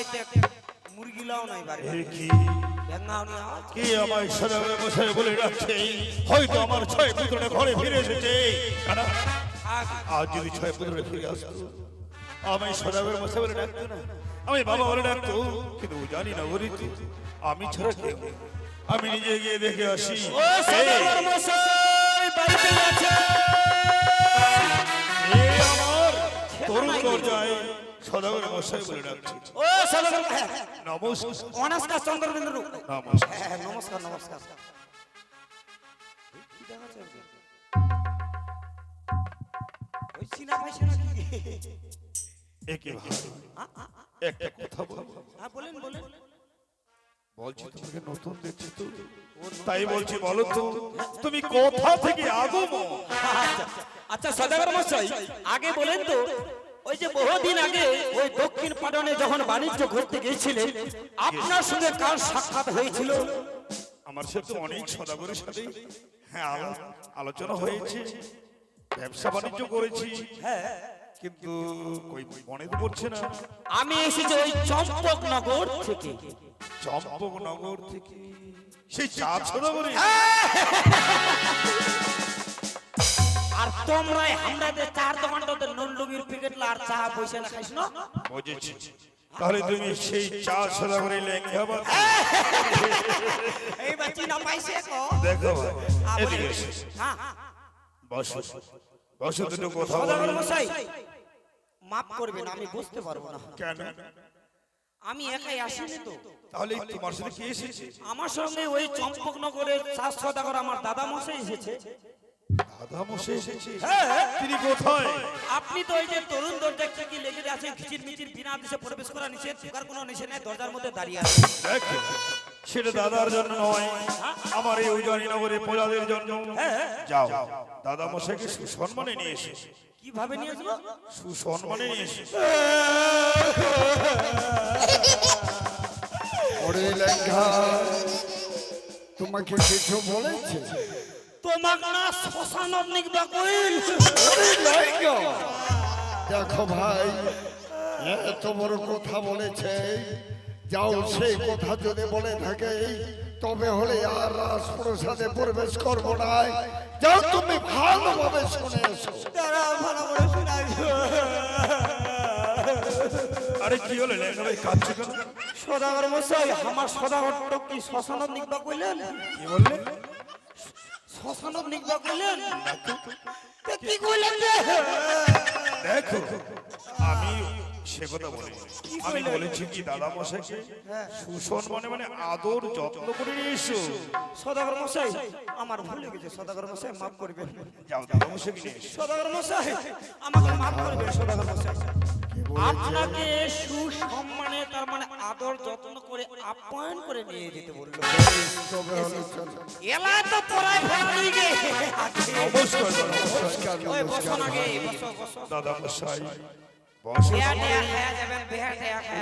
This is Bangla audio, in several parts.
আইতে মুরগি নাই বাড়ি কি? ব্যাঙাও নি আওয়াজ কে আমায় সদাগর মশাই বলে রাখছে হয়তো আমার ছয় পুত্রটা ঘরে ফিরে এসেছে। আজ যদি ছয় পুত্রটা ফিরে আসতো আমি সদাগর মশাই বলে ডাকতো না। আমি বাবা বলে ডাকতো কিন্তু জানি না আমি ছাড়া কেউ আমি নিজে গিয়ে দেখে আসি। ও সদাগর মশাই বাড়িতে আছে এই আমার তরুণ দরজায় সদাগর মশাই বলে ডাকছে। ও সদাগর হ্যাঁ, নমস্কার। চন্দ্রবিন্দু নমস্কার। হ্যাঁ নমস্কার নমস্কার। কি দেখাচ্ছে ওকে? ওই চিনা একে ভাই, একটা কথা বলব হ্যাঁ বলেন বলেন। বলছি তোমাকে নতুন দেখছি তো। তাই বলছি বলো তো তুমি কোথা থেকে আগমো আচ্ছা, আচ্ছা। সদাগর মশাই আগে বলেন তো ওই যে বহুদিন আগে ওই দক্ষিণ পাটনে যখন বাণিজ্য করতে গিয়েছিলেন আপনার সঙ্গে কার সাক্ষাৎ হয়েছিল? আমার সাথে অনেক সদাগরের সাথে হ্যাঁ আলো- আলোচনা হয়েছে ব্যবসা বাণিজ্য করেছি হ্যাঁ। কিন্তু কই মনে তো পড়ছে না। আমি এসেছি ওই চম্পকনগর থেকে। চম্পকনগর থেকে। সেই চা সদাগরে আর চার দোকানটাতে নুন লুগির প্যাকেট আর চা পয়সা না খাইস না? বুঝেছি। তাহলে তুমি সেই চা সদাগরে লেঙ্গা বা এই বাচ্চি না পাইছে কো? দেখো। এদিকে হ্যাঁ। বসো। বসো দুটো কথা বলো। মশাই মাফ করবেন আমি বুঝতে পারব না। কেন? আমি একাই আসিনি তো। তাহলে তোমার সাথে কে এসেছে? আমার সঙ্গে ওই চম্পকনগরের চার সদাগর আমার দাদা মশাই এসেছে। দাদা মশাই এসেছে হ্যাঁ তিনি কোথায়? আপনি তো ওই যে তরুণ দরজা কি লেগে আছেন খিচির মিচির বিনা দেশে প্রবেশ করা নিষেধ ঢোকার কোনো নিষেধ নেই দরজার মধ্যে দাঁড়িয়ে আছে। দেখো সেটা দাদার জন্য নয় আমার এই উজানি নগরে প্রজাদের জন্য। যাও। দাদা মশাইকে সুসম্মানে নিয়ে এসে। কীভাবে নিয়ে আসব? সুসম্মানে নিয়ে এসে। তোমাকে কিছু বলেছে? তোমাক না শ্মশান নিকবা কইল ওরে লেখা দেখো ভাই এত বড় কথা বলেছে। যাও সেই কথা যদি বলে থাকে তবে হলে আর রাজপ্রসাদে প্রবেশ করব না। যাও তুমি ভালোভাবে শুনে এসো। দাঁড়াও ভালো করে শোনাই আরে কি হলো? লেখা ভাই কাঁদছে কেন? সদাগর মশাই আমার সদাগর তো কি শ্মশান নিকবা কইলেন? কি বললে? শ্মশান নিকবা কইলেন তে কি কইলেন রে দেখো আমি সে কথা বলি আমি বলেছি কি দাদা মশাইকে সুসম্মানে মানে আদর যত্ন করে নিয়ে এসো। সদাগর মশাই আমার ভুল লেগেছে। সদাগর মশাই মাফ করবেন। যাও দাদা এসো। সদাগর মশাই আমাকে মাফ করবেন সদাগর মশাই। আপনাকে সুসম্মানে তার মানে আদর যত্ন করে আপ্যায়ন করে নিয়ে যেতে বলল। এলা তো পড়ায় গে। নমস্কার নমস্কার ওই বসো নমস্কার বসো বসো। দাদা মশাই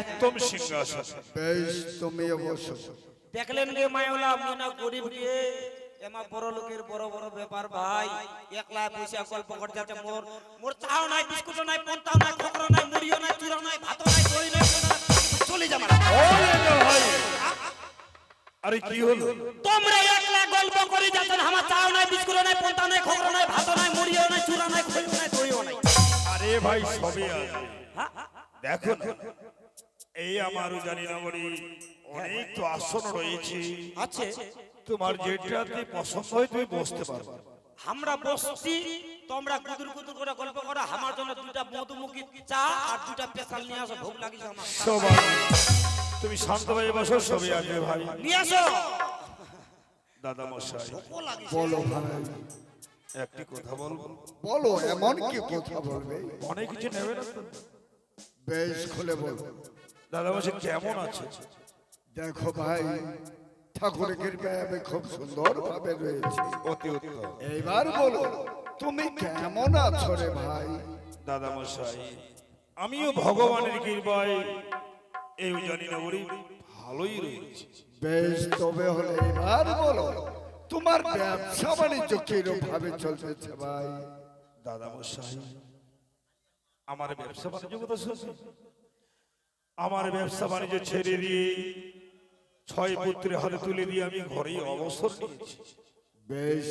উত্তম সিংহাসন। বেশ তুমি অবশ্য দেখলেন গে মায়োলা মিনা গরিব গে এমা বড় লোকের বড় বড় ব্যাপার ভাই। একলা পয়সা গল্প করে যাচ্ছে মোর। মোর চাও নাই বিস্কুটও নাই পন্তাও নাই খকরা নাই মুড়িও নাই চুরা নাই ভাতও নাই দই নাই চলে লেখা ভাই আরে কি হলো? তোমরা একলা গল্প করে যাচ্ছেন আমার চাও নাই বিস্কুটও নাই পন্তাও নাই খকরা নাই ভাতও নাই মুড়িও নাই চুরা নাই খইও নাই দইও নাই। আরে ভাই সবই আছে হ্যাঁ? দেখো এই আমার জানি নগরী অনেক তো আসন রয়েছে। আছে। তোমার যেটাতে পছন্দ হয় তুমি বসতে পারো। আমরা বসছি তোমরা কুদুর কুদুর করে গল্প করো আমার জন্য দুইটা মধুমুখী চা আর দুইটা পেশাল নিয়ে আসো ভোগ লাগিছে আমার। সবাই তুমি শান্ত হয়ে বসো সবই আসবে ভাই। নিয়ে আসো। দাদা মশাই বলো ভাই। একটি কথা বলব। বলো এমন কি কথা বলবে? অনেক কিছু নেবে না বেশ খুলে বলো। দাদা মশাই কেমন আছে? দেখো ভাই ঠাকুরের আমি খুব সুন্দর ভাবে রয়েছে। অতি উত্তম। এইবার বলো তুমি কেমন আছো রে ভাই? দাদা মশাই আমিও ভগবানের কৃপায় এই জানি নগরী ভালোই রয়েছে। বেশ তবে হলে এবার বলো তোমার ব্যবসা বাণিজ্য কিরম ভাবে চলতেছে ভাই? দাদা মশাই আমার ব্যবসা বাণিজ্য কথা শুনছি আমার ব্যবসা বাণিজ্য ছেড়ে দিয়ে ছয় পুত্রের হাতে তুলে দিয়ে আমি ঘরেই অবসর নিয়েছি। বেশ।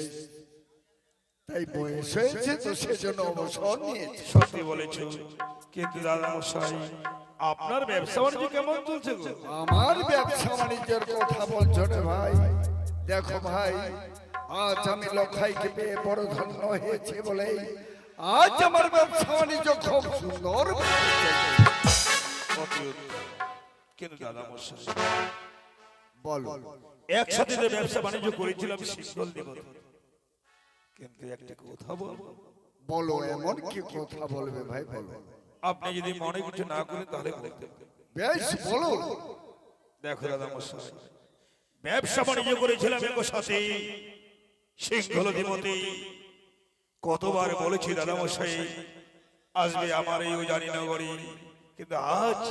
তাই বয়স হয়েছে তো সেজন্য অবসর নিয়েছে। সত্যি বলেছ। কিন্তু দাদা মশাই আপনার ব্যবসা বাণিজ্য কেমন চলছে গো? আমার ব্যবসা বাণিজ্যের কথা বলছো রে ভাই। দেখো ভাই আজ আমি লক্ষাইকে পেয়ে বড় ধন্য হয়েছে বলে আজ আমার ব্যবসা বাণিজ্য খুব সুন্দর অতি দাদা মশাই বলো। একসাথে যে ব্যবসা বাণিজ্য করেছিলাম শীতল দিব কিন্তু একটা কথা বলব বলো এমন কি কথা বলবে ভাই বলো। আপনি যদি মনে কিছু না করেন তাহলে বলতে বেশ বলো। দেখো দাদা মশাই ব্যবসা বাণিজ্য করেছিলাম একর সাথে সিংহল দিমতে কতবার বলেছি দাদা মশাই আসবে আমার এই জানি নগরী কিন্তু আজ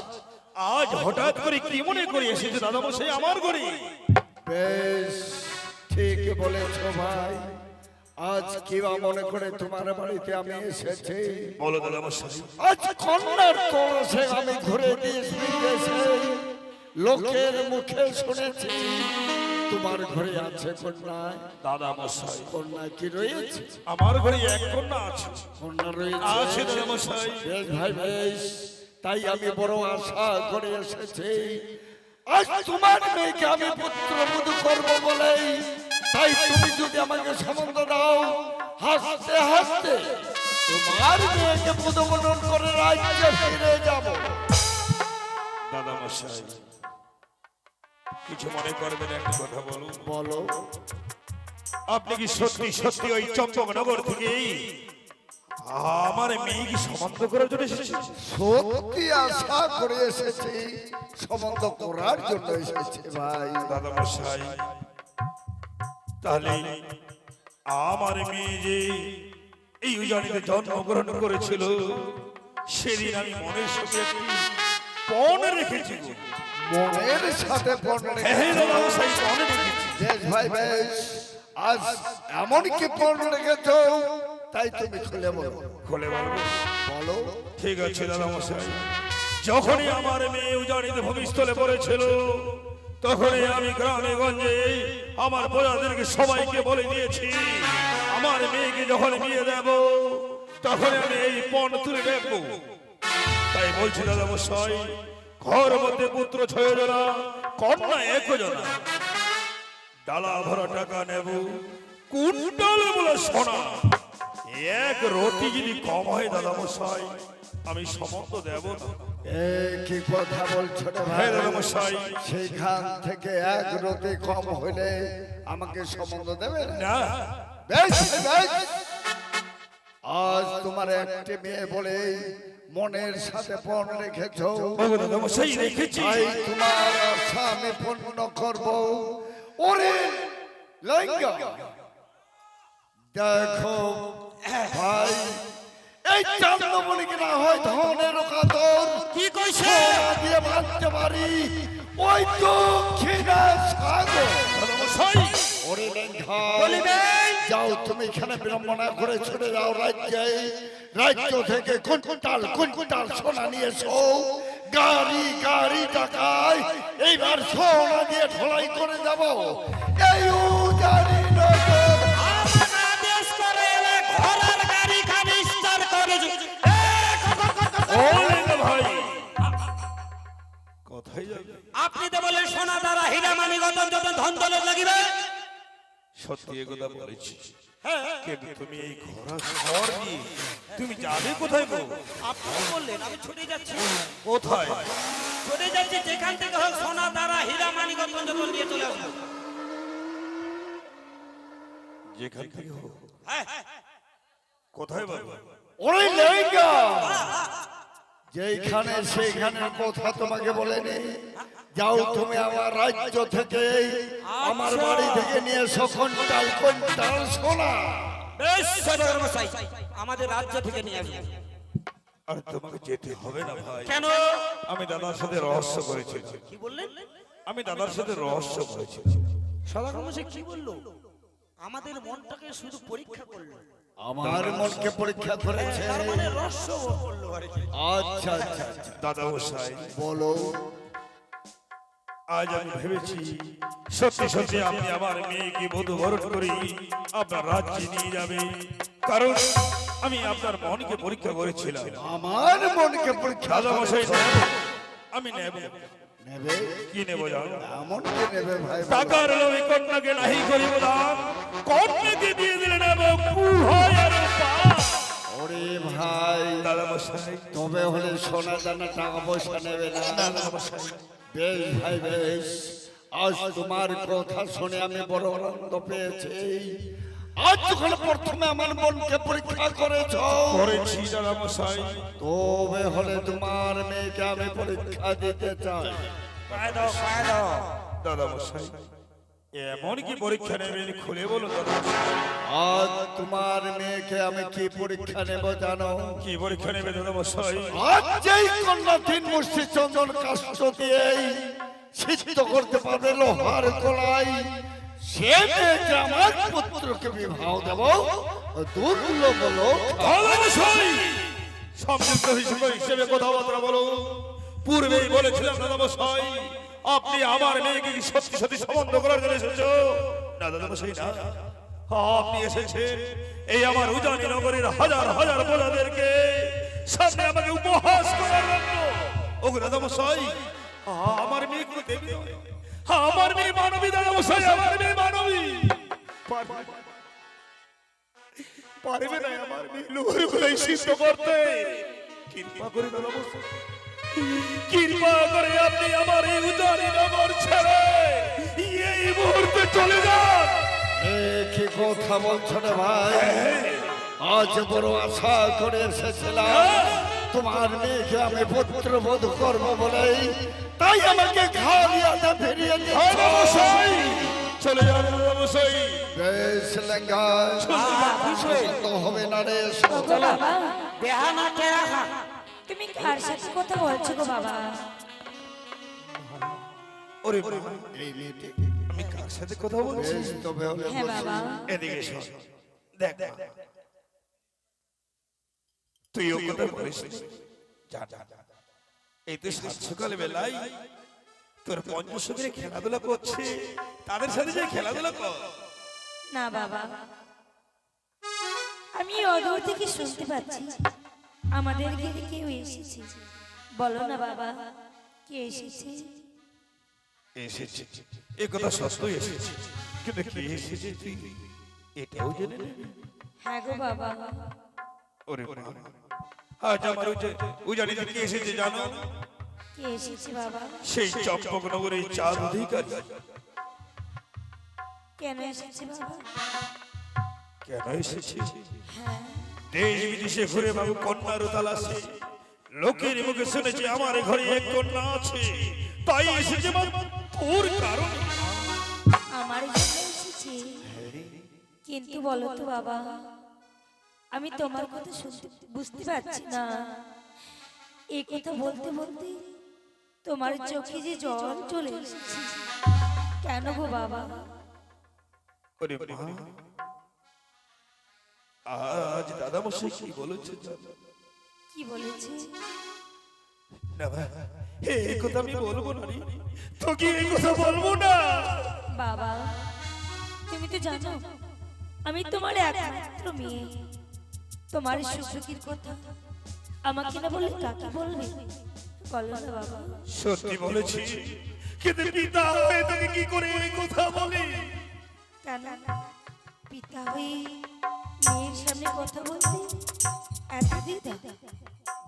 আজ হঠাৎ করে কি মনে করে এসেছে দাদা মশাই আমার ঘরে? বেশ ঠিক বলেছ ভাই। আজ কিবা মনে করে তোমার বাড়িতে আমি এসেছি। বলো দাদা মশাই আজ কন্যার কলসে আমি ঘুরে বিদেশে লোকের মুখে শুনেছি তোমার ঘরে আছে কন্যা দাদা মশাই কন্যা কি রয়েছে? আমার ঘরে এক কন্যা আছে। কন্যা রয়েছে। আছে দাদা মশাই বেশ ভাই বেশ। তাই আমি বড় আশা করে এসেছি। আজ তোমার মেয়েকে আমি পুত্র বধূ করব বলেই তাই তুমি যদি আমাকে সম্বন্ধ দাও হাসতে হাসতে তোমার মেয়েকে পুদমনন করে রাজ্যে ফিরে যাব। দাদা মশাই কিছু মনে করবেন একটা কথা বলুন? বলো। আপনি কি সত্যি সত্যি ওই চম্পকনগর থেকে আমার মেয়ে কি সমাপ্ত করার জন্য এসেছেন? সত্যি আশা করে এসেছি সম্বন্ধ করার জন্য এসেছি ভাই দাদা মশাই তাহলে আমার মেয়ে যে এই উজানিতে জন্মগ্রহণ করেছিল সেদিন আমি মনের সাথে একটি পণ রেখেছি। মনের সাথে পড়লে হ্যাঁ পণ রেখেছি বেশ ভাই বেশ আজ এমন কি পণ রেখেছ তাই তুমি খুলে বলো খুলে বলব। বলো। ঠিক আছে দাদা মশাই। যখনই আমার মেয়ে উজানিতে ভূমিস্থলে পড়েছিল তখনই আমি গ্রামে গঞ্জে আমার প্রজাদেরকে সবাইকে বলে দিয়েছি আমার মেয়েকে যখন বিয়ে দেব তখন আমি এই পণ তুলে নেব তাই বলছি দাদা মশাই ঘর মধ্যে পুত্র ছয় জনা কন্যা এক জনা। ডালা ভরা টাকা নেব কুইন্টাল বলে সোনা। এক রতি যদি কম হয় দাদা মশাই আমি সমস্ত দেব কি কথা বলছো হ্যাঁ মশাই সেইখান থেকে এক রতি কম হইলে আমাকে সম্বন্ধ দেবে না? বেশ বেশ। আজ তোমার একটি মেয়ে বলে মনের সাথে পণ রেখেছ। রেখেছি। তোমার আশা আমি পূর্ণ করব। ওরে দেখো ভাই এই চান্দমণিকে না হয় ধনের কাতর? কি কইছে? দিয়ে বাঁধতে পারি। ওই দক্ষিণা সাগর। ওরে বলিবেন যাও তুমি এখানে বিড়ম্বনা করে ছুটে যাও রাজ্যে। রাজ্য থেকে কুইন্টাল কুইন্টাল সোনা নিয়ে এসো। গাড়ি গাড়ি টাকায় এইবার সোনা দিয়ে ঢোলাই করে যাব এই আপনি তো বলেন সোনা দ্বারা হীরা মানি গতন যত ধন দলে লাগিবে সত্যি এ কথা বলেছি। কিন্তু তুমি এই ঘোড়া ঘর দিয়ে তুমি যাবে কোথায় গো? আপনি বললেন আমি ছুটে যাচ্ছি। কোথায়? ছুটে যাচ্ছি যেখান থেকে হোক সোনা দ্বারা হীরা মানি গতন যত নিয়ে চলে আসব। যেখান থেকে হোক। হ্যাঁ, কোথায় বাবা? ওরে লেঙ্গা যেখানে সেইখানের কথা তোমাকে বলেনি যাও তুমি আমার রাজ্য থেকে আমার বাড়ি থেকে নিয়ে এসো কুইন্টাল কুইন্টাল সোনা। আমাদের রাজ্য থেকে নিয়ে আসব। আর তোমাকে যেতে হবে না ভাই। কেন? আমি দাদার সাথে রহস্য করেছি। কি বললেন? আমি দাদার সাথে রহস্য করেছি। কি বলল? আমাদের মনটাকে শুধু পরীক্ষা করল। আমার মনকে পরীক্ষা করেছে। মানে আচ্ছা আচ্ছা আচ্ছা। দাদা মশাই বলো। আজ আমি ভেবেছি সত্যি সত্যি আপনি আমার মেয়েকে বধু বরণ করি আপনার রাজ্যে নিয়ে যাবে। কারণ আমি আপনার মনকে পরীক্ষা করেছিলাম। আমার মনকে পরীক্ষা দাদা মশাই আমি নেব। নেবে। কি নেব এমন কে নেবে ভাই। টাকার লোভে কন্যাকে নাহি করিব দান কন্যাকে দিয়ে। ওরে ভাই দাদা মশাই তবে হলে সোনা দানা টাকা পয়সা নেবে না। বেশ ভাই বেশ। আজ তোমার কথা শুনে আমি বড় আনন্দ পেয়েছি। আজ যখন প্রথমে আমার মনকে পরীক্ষা করেছ করেছি দাদা মশাই। তবে হলে তোমার মেয়েকে আমি পরীক্ষা দিতে চাই। দাদা মশাই এমন কি পরীক্ষা নেবেন খুলে বলো আজ তোমার মেয়েকে আমি কি পরীক্ষা নেব জানো? কি পরীক্ষা নেবে দাদা মশাই? আজ যেই কন্যা তিন মুষ্টি চন্দন কাষ্ট দিয়েই সিদ্ধ করতে পারবে লোহার কলাই সে মেয়েকে আমার পুত্রকে বিবাহ দেব। দুর্লভ লোক। সংযুক্ত হিসেবে হিসেবে কথাবার্তা বলো পূর্বেই বলেছিলাম দাদা মশাই আপনি আমার মেয়েকে কি সত্যি সত্যি সম্বন্ধ করার জন্য এসেছ? না দাদা মশাই না। আপনি এসেছেন এই আমার উজানি নগরের হাজার হাজার প্রজাদেরকে সামনে আমাকে উপহাস করার জন্য। ও দাদা মশাই আমার মেয়ে কোনো দেবী নয়। আমার মেয়ে মানবী দাদা মশাই আমার মেয়ে মানবী। পারবে না। আমার মেয়ে লোহার করতে। কৃপা করে দাদা মশাই কৃপা করে আপনি আমার এই উজানি নগর ছেড়ে এই মুহূর্তে চলে যান। এ কি কথা বলছো রে ভাই? আজ বড় আশা করে এসেছিলাম। তোমার মেয়েকে আমি পুত্র বোধ করব বলেই তাই আমাকে খালিয়াতে ফিরিয়ে মশাই চলে দাদা বেশ লেঙ্গা হবে না রে টেরা খা তুমি কার সাথে কথা বলছো গো বাবা? ওরে এই মেয়েটি আমি কার সাথে কথা বলছি? তবে হলে হ্যাঁ বাবা। এদিকে শোন দেখ তুই ও কথা বলিস যা যা। এই তো সকাল বেলায় তোর পঞ্চশীরে খেলাধুলা করছে। তাদের সাথে যে খেলাধুলা কর। না বাবা আমি অদূর থেকে শুনতে পাচ্ছি। আমাদের ঘরে কেউ এসেছে? বলো না বাবা কে এসেছে? এসেছে। এ কথা সত্যই এসেছে। কিন্তু কি এসেছে তুই? এটাও জেনে হ্যাঁ গো বাবা। ওরে। আজ আমার উজে- উজানিতে কে এসেছে জানো? কে এসেছে বাবা? সেই চম্পকনগরের চাঁদ অধিকারী। কেন এসেছে বাবা? কেন এসেছে? হ্যাঁ। দেশ বিদেশে ঘুরে বাবু কন্যার তালাশে লোকের মুখে শুনেছি আমার ঘরে এক কন্যা আছে। তাই এসেছে তোর কারণ। আমার এসেছে। কিন্তু বলো তো বাবা আমি তোমার কথা শুনতে বুঝতে পারছি না। এই কথা বলতে বলতে তোমার চোখে যে জল চলে এসেছে। কেন গো বাবা? আজ দাদা মশাই কি বলেছে? কি বলেছে? না ভাই এই কথা আমি বলব না রে। তোকে এই কথা বলব না? বাবা তুমি তো জানো আমি তোমার একমাত্র মেয়ে। তোমার সুখীর কথা। আমাকে না বললে কাকে বলবে? বলো না বাবা। সত্যি বলেছি। কিন্তু পিতা হয়ে তোকে কি করে এই কথা বলি? কেন? পিতা হয়ে সামনে কথা বলতে এত দ্বিধা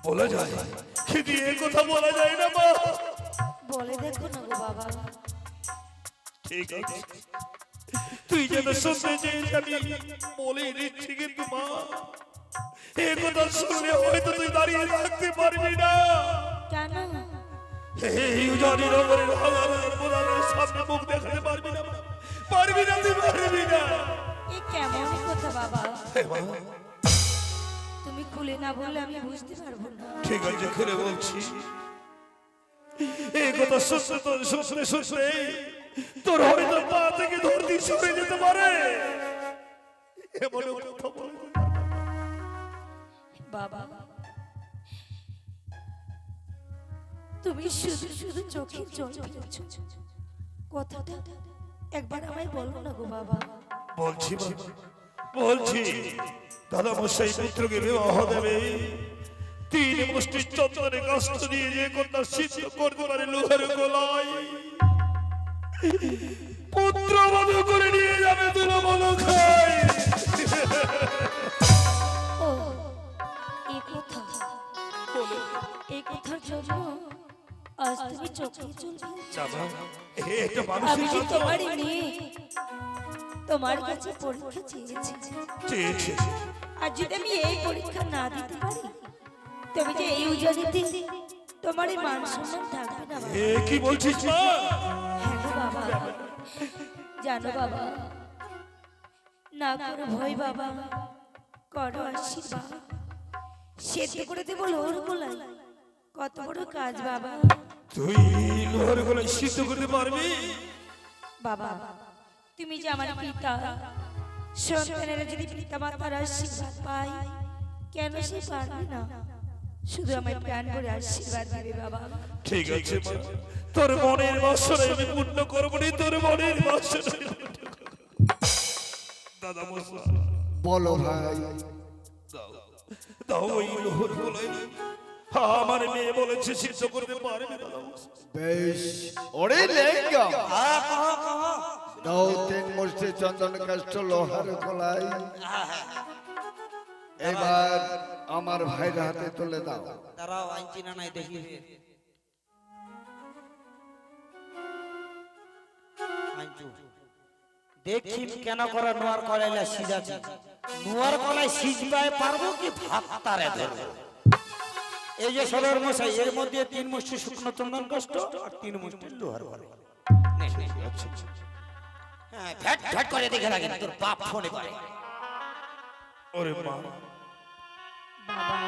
বলা যায় কিন্তু এই কথা বলা যায় না মা। বলে দেখো না গো বাবা। ঠিক আছে। তুই যেন শুনতে চেয়েছিস আমি বলে দিচ্ছি কিন্তু মা। এ কথা শুনলে হয়তো তুই দাঁড়িয়ে থাকতে পারবি না। কেন? এই উজানি নগরের হাজার প্রধানের সামনে মুখ দেখাতে পারবি না পারবি না তুই পারবি না। এ কেমন কথা বাবা। তুমি খুলে না বললে আমি বুঝতে পারব না। ঠিক আছে খুলে বলছি। এই কথা শুনতে তো শুনতে শুনতে তোর হয়তো পা থেকে ধরতি সরে যেতে পারে। এমন কথা বলে বাবা তুমি শুধু শুধু চোখে জল ফেলেছ কথাটা একবার আমায় বলো না গো বাবা। বলছি বাবা, বলছি দাদা মশাই পুত্রকে বিবাহ দেবে তিন মুষ্টি চন্দনে কষ্ট দিয়ে যে কন্যা সিদ্ধ করতে পারে লোহার গলায়। পুত্র বধ করে নিয়ে যাবে তুলো বলো খাই এই কথা। এই কথার জন্য আজ তুমি চোখে এটা আমি তোমারই মেয়ে? তোমার কাছে পরীক্ষা চেয়েছি। চেয়েছে। আর যদি আমি এই পরীক্ষা না দিতে পারি তবে যে এই উজানিতে তোমার এই মান সম্মান থাকবে না এ কি বলছিস মা? হ্যাঁ বাবা জানো বাবা না করো ভয় বাবা করো আশীর্বাদ। সেদ্ধ করে দেবো লোহর গোলাই কত বড় কাজ বাবা। তুই লোহার গলায় সিদ্ধ করতে পারবি? বাবা তুমি যে আমার পিতা সন্তানেরা যদি পিতা মাতার আশীর্বাদ পাই কেন সে পারবে না? শুধু আমার প্রাণ করে আশীর্বাদ দেবে বাবা। ঠিক আছে তোর মনের বাসনা আমি পূর্ণ করব রে তোর মনের বাসনা করব। দাদা মশাই। বলো ভাই দাও। ওই লোহর গলায় হ্যাঁ, আমার মেয়ে বলেছে সিদ্ধ করতে পারবে দাদা বেশ। ওরে লেঙ্গা। আমার ভাইয়ের হাতে তুলে দাও। নাই দেখি। দেখি কেন করে নোয়ার কলাইলা নোয়ার কলাই সিজবাই পারব কি ভাত এই যে সদর মশাই, এর মধ্যে তিন মুষ্টি শুকনো চন্দন কষ্ট আর তিন মুষ্টি। হ্যাঁ ভ্যাট ভ্যাট করে দেখে লাগে তোর বাপ ফোনে করে। ওরে মা। বাবা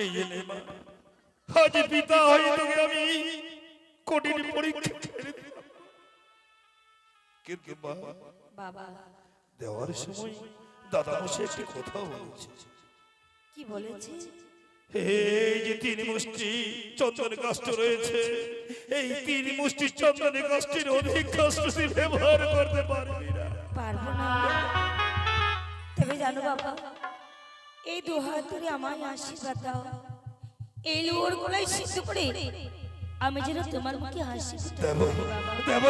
এই নে মা আজ পিতা হয়ে তোকে আমি কঠিন পরীক্ষা ছেড়ে দিলাম। কিন্তু মা বাবা। দেওয়ার সময় দাদা মশাই একটি কথা বলেছে। কি বলেছে? এই যে তিন মুষ্টি চন্দন কাষ্ট রয়েছে এই তিন মুষ্টি চন্দন কাষ্টের অধিক কাষ্ট তুই ব্যবহার করতে পারবি না। পারব না। তবে জানো বাবা এই দু হাত ধরে আমায় আশীর্বাদ দাও। এই লোর গলায় সিদ্ধ করে আমি যেন তোমার মুখে হাসি দেব দেব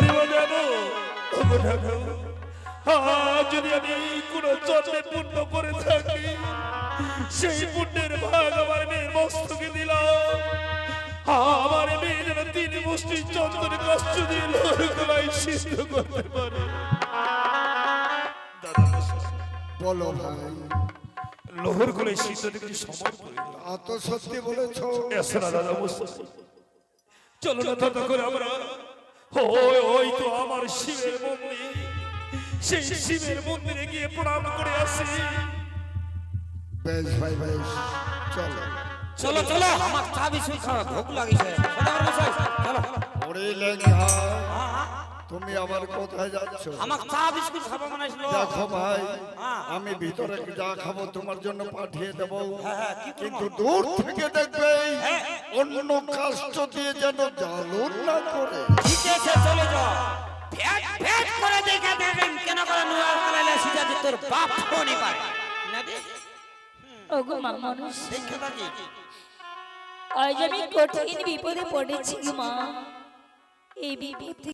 যদি আমি কোন চন্দ্রে পূর্ণ করে থাকি সেই পুণ্যের ভাগ আমার মেয়ের মস্তকে দিলাম। আমার মেয়ে যেন তিন মুষ্টি চন্দন কষ্ট দিয়ে লোর সিদ্ধ করতে পারে। বলো ভাই লোহর দেখছি সময় এত সত্যি বলেছ। দাদা মশাই। চলো না তত করে আমরা। ওই ওই তো আমার শিবের মন্দির। সেই শিবের মন্দিরে গিয়ে প্রণাম করে আসি। বেশ ভাই বেশ। চলো। চলো চলো। আমার চা বিস্কুট খাওয়া ভোগ লাগিছে। চলো। ওরে হ্যাঁ, হ্যাঁ। তুমি আমার কোথায় যাচ্ছ? আমার চা বিস্কুট খাব মনে ছিল দেখো ভাই হ্যাঁ। আমি ভিতরে যা খাব তোমার জন্য পাঠিয়ে দেবো। হ্যাঁ, কি করব? কিন্তু দূর থেকে দেখবে অন্য কাষ্ট দিয়ে যেন জ্বালন না করে। ঠিক আছে চলে যাও। ফ্যাট ফ্যাট করে দেখে দেখেন কেন করে নোয়ার কলাইলা সিজাতে তোর বাপ ফোনই পারে। দে ওগো মা মানুষ আজ আমি কঠিন বিপদে পড়েছি মা। এই বিপদ